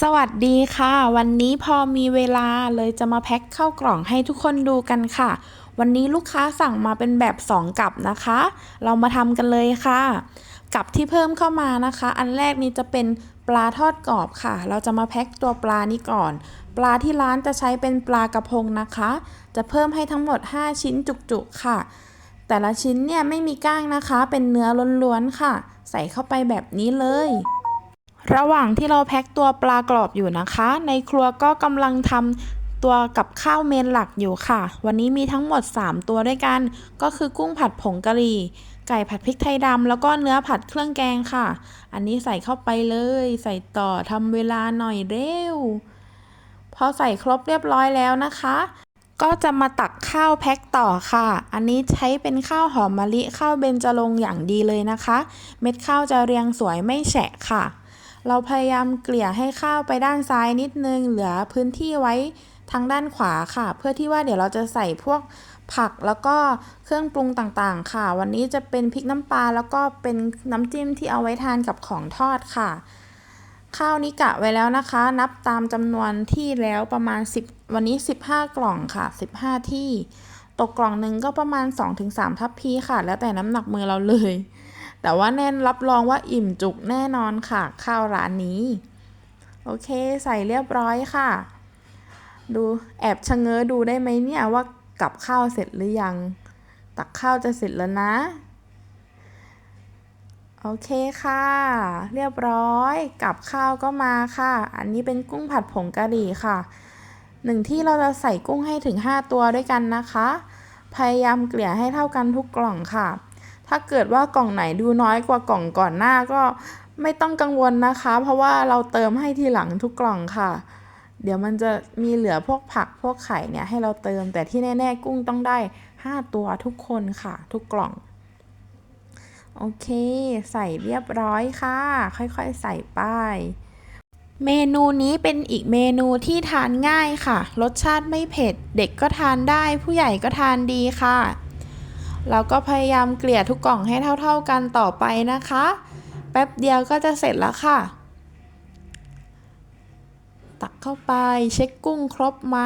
สวัสดีค่ะ วันนี้พอมีเวลาเลยจะมาแพ็คเข้ากล่องให้ทุกคนดูกันค่ะ วันนี้ลูกค้าสั่งมาเป็นแบบ 2 กับนะคะ เรามาทำกันเลยค่ะ กับที่เพิ่มเข้ามานะคะ อันแรกนี้จะเป็นปลาทอดกรอบค่ะ เราจะมาแพ็คตัวปลานี้ก่อน ปลาที่ร้านจะใช้เป็นปลากระพงนะคะ จะเพิ่มให้ทั้งหมด 5 ชิ้นจุกๆค่ะ แต่ละชิ้นเนี่ยไม่มีก้างนะคะ เป็นเนื้อล้วนๆค่ะ ใส่เข้าไปแบบนี้เลย ระหว่างที่เราแพ็คตัวปลากรอบอยู่นะคะ ในครัวก็กำลังทำตัวกับข้าวเมนหลักอยู่ค่ะ วันนี้มีทั้งหมด 3 ตัวด้วยกัน ก็คือกุ้งผัดผงกะหรี่ ไก่ผัดพริกไทยดำแล้วก็เนื้อผัดเครื่องแกงค่ะ อันนี้ใส่เข้าไปเลย ใส่ต่อทำเวลาหน่อยเร็ว พอใส่ครบเรียบร้อยแล้วนะคะ ก็จะมาตักข้าวแพ็คต่อค่ะ อันนี้ใช้เป็นข้าวหอมมะลิข้าวเบญจรงค์อย่างดีเลยนะคะ เม็ดข้าวจะเรียงสวยไม่แฉะค่ะ เราพยายามเกลี่ยให้ข้าวไปด้านซ้ายนิดนึง เหลือพื้นที่ไว้ทางด้านขวาค่ะ เพื่อที่ว่าเดี๋ยวเราจะใส่พวกผักแล้วก็เครื่องปรุงต่างๆ ค่ะ วันนี้จะเป็นพริกน้ำปลาแล้วก็เป็นน้ำจิ้มที่เอาไว้ทานกับของทอดค่ะ ข้าวนี้กะไว้แล้วนะคะ นับตามจำนวนที่แล้วประมาณ 10 วันนี้ 15 กล่องค่ะ 15 ที่ ตกกล่องหนึ่งก็ประมาณ 2-3 ทัพพีค่ะ แล้วแต่น้ำหนักมือเราเลย แต่ว่าแน่นรับรองว่าอิ่มจุกแน่นอนค่ะ ข้าวร้านนี้ โอเคใส่เรียบร้อยค่ะ ดูแอบชะเง้อดูได้ไหมเนี่ยว่ากับข้าวเสร็จหรือยัง ตักข้าวจะเสร็จแล้วนะ โอเคค่ะ เรียบร้อย กับข้าวก็มาค่ะ อันนี้เป็นกุ้งผัดผงกะหรี่ค่ะหนึ่งที่เราจะใส่กุ้งให้ถึง 5 ตัวด้วยกันนะคะ พยายามเกลี่ยให้เท่ากันทุกกล่องค่ะ ถ้าเกิดว่ากล่องไหนดูน้อยกว่ากล่องก่อนหน้าก็ไม่ต้องกังวลนะคะ เพราะว่าเราเติมให้ทีหลังทุกกล่องค่ะ เดี๋ยวมันจะมีเหลือพวกผักพวกไข่เนี่ยให้เราเติมแต่ที่แน่ ๆ กุ้งต้องได้ 5 ตัวทุกคนค่ะ ทุกกล่อง โอเค ใส่เรียบร้อยค่ะ ค่อยๆใส่ไปเมนูนี้เป็นอีกเมนูที่ทานง่ายค่ะ รสชาติไม่เผ็ด เด็กก็ทานได้ ผู้ใหญ่ก็ทานดีค่ะ เราก็พยายามเกลี่ยทุกกล่องให้เท่า ๆกันต่อไปนะคะ แป๊บเดียวก็จะเสร็จแล้วค่ะ ตักเข้าไปเช็คกุ้งครบไหม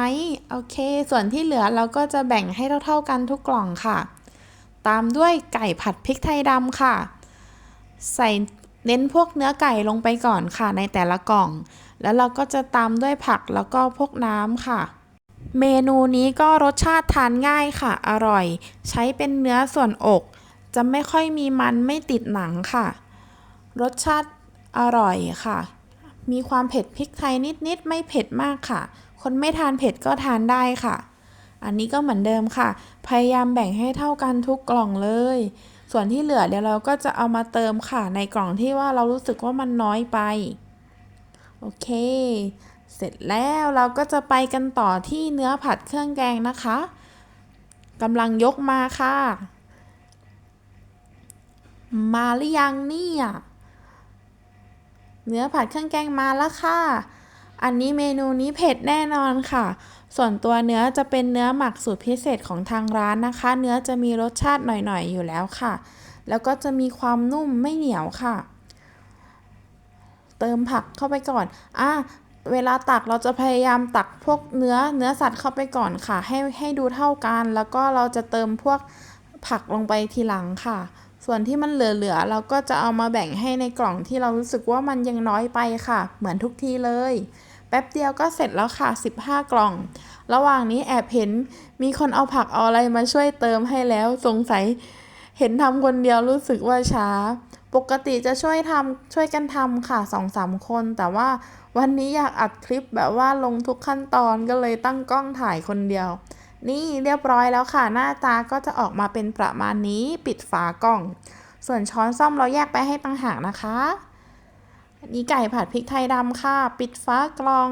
โอเค ส่วนที่เหลือเราก็จะแบ่งให้เท่า ๆกันทุกกล่องค่ะ ตามด้วยไก่ผัดพริกไทยดำค่ะ ใส่เน้นพวกเนื้อไก่ลงไปก่อนค่ะในแต่ละกล่อง แล้วเราก็จะตามด้วยผักแล้วก็พวกน้ำค่ะ เมนูนี้ก็รสชาติทานง่ายค่ะ อร่อย ใช้เป็นเนื้อส่วนอก จะไม่ค่อยมีมันไม่ติดหนังค่ะ รสชาติอร่อยค่ะ มีความเผ็ดพริกไทยนิดๆ ไม่เผ็ดมากค่ะ คนไม่ทานเผ็ดก็ทานได้ค่ะ อันนี้ก็เหมือนเดิมค่ะ พยายามแบ่งให้เท่ากันทุกกล่องเลย ส่วนที่เหลือเดี๋ยวเราก็จะเอามาเติมค่ะ ในกล่องที่ว่าเรารู้สึกว่ามันน้อยไป โอเค เสร็จแล้วเราก็จะไปกันต่อที่เนื้อผัดเครื่องแกงนะคะกำลังยกมาค่ะ มาหรือยังเนี่ยเนื้อผัดเครื่องแกงมาแล้วค่ะ อันนี้เมนูนี้เผ็ดแน่นอนค่ะ ส่วนตัวเนื้อจะเป็นเนื้อหมักสูตรพิเศษของทางร้านนะคะ เนื้อจะมีรสชาติหน่อยๆอยู่แล้วค่ะ แล้วก็จะมีความนุ่มไม่เหนียวค่ะ เติมผักเข้าไปก่อน อะ เวลาตักเราจะพยายามตักพวกเนื้อเนื้อสัตว์เข้าไปก่อนค่ะ ให้ให้ดูเท่ากัน แล้วก็เราจะเติมพวกผักลงไปทีหลังค่ะ ส่วนที่มันเหลือๆเราก็จะเอามาแบ่งให้ในกล่องที่เรารู้สึกว่ามันยังน้อยไปค่ะ เหมือนทุกทีเลย แป๊บเดียวก็เสร็จแล้วค่ะ 15 กล่อง ระหว่างนี้แอบเห็นมีคนเอาผักเอาอะไรมาช่วยเติมให้แล้วสงสัย เห็นทำคนเดียวรู้สึกว่าช้า ปกติจะช่วยทำช่วยกันทำค่ะสองสามคน แต่ว่าวันนี้อยากอัดคลิปแบบว่าลงทุกขั้นตอนก็เลยตั้งกล้องถ่ายคนเดียว นี่เรียบร้อยแล้วค่ะ หน้าตาก็จะออกมาเป็นประมาณนี้ปิดฝากล่อง ส่วนช้อนซ่อมเราแยกไปให้ตั้งหากนะคะนี่ไก่ผัดพริกไทยดำค่ะ ปิดฝากล่อง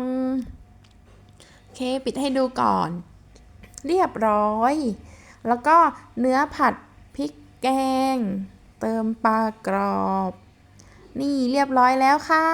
โอเคปิดให้ดูก่อน เรียบร้อย แล้วก็เนื้อผัดพริก แกง เติมปลากรอบ นี่เรียบร้อยแล้วค่ะ